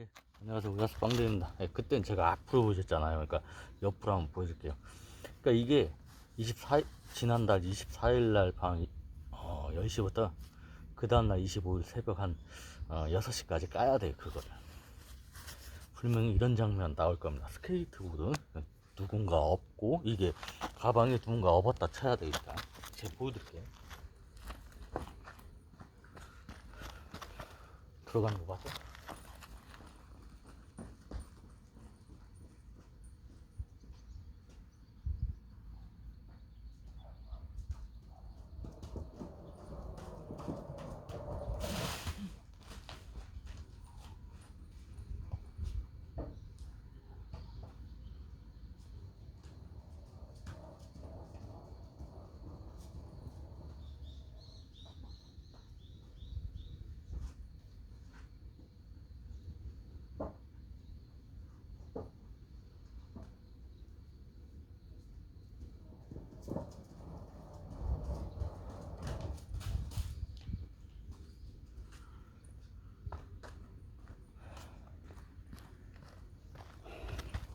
예, 안녕하세요. 우야스 빵대입니다. 예, 그땐 제가 앞으로 보셨잖아요. 그러니까 옆으로 한번 보여줄게요. 그러니까 이게 24일, 지난달 24일 날밤 어, 10시부터 그 다음날 25일 새벽 한 어, 6시까지 까야 돼요. 그거를. 분명히 이런 장면 나올 겁니다. 스케이트보드 누군가 업고 이게 가방에 누군가 업었다 쳐야 되겠다. 제가 보여드릴게요. 들어가는 거 봤어?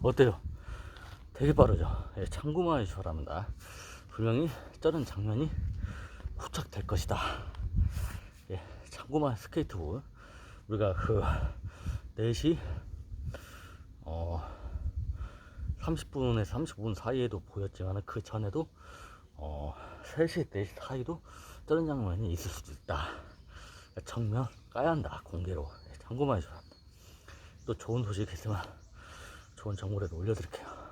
어때요? 되게 빠르죠? 예, 참고만 해주셔랍니다. 분명히 저런 장면이 후착될 것이다. 예, 참고만 스케이트볼. 우리가 그 4시, 어, 30분에서 35분 사이에도 보였지만 그 전에도 어, 3시, 4시 사이도 저런 장면이 있을 수도 있다. 정면 까야 한다, 공개로. 예, 참고만 해주랍니다. 또 좋은 소식 있으면 좋은 정보라도 올려드릴게요.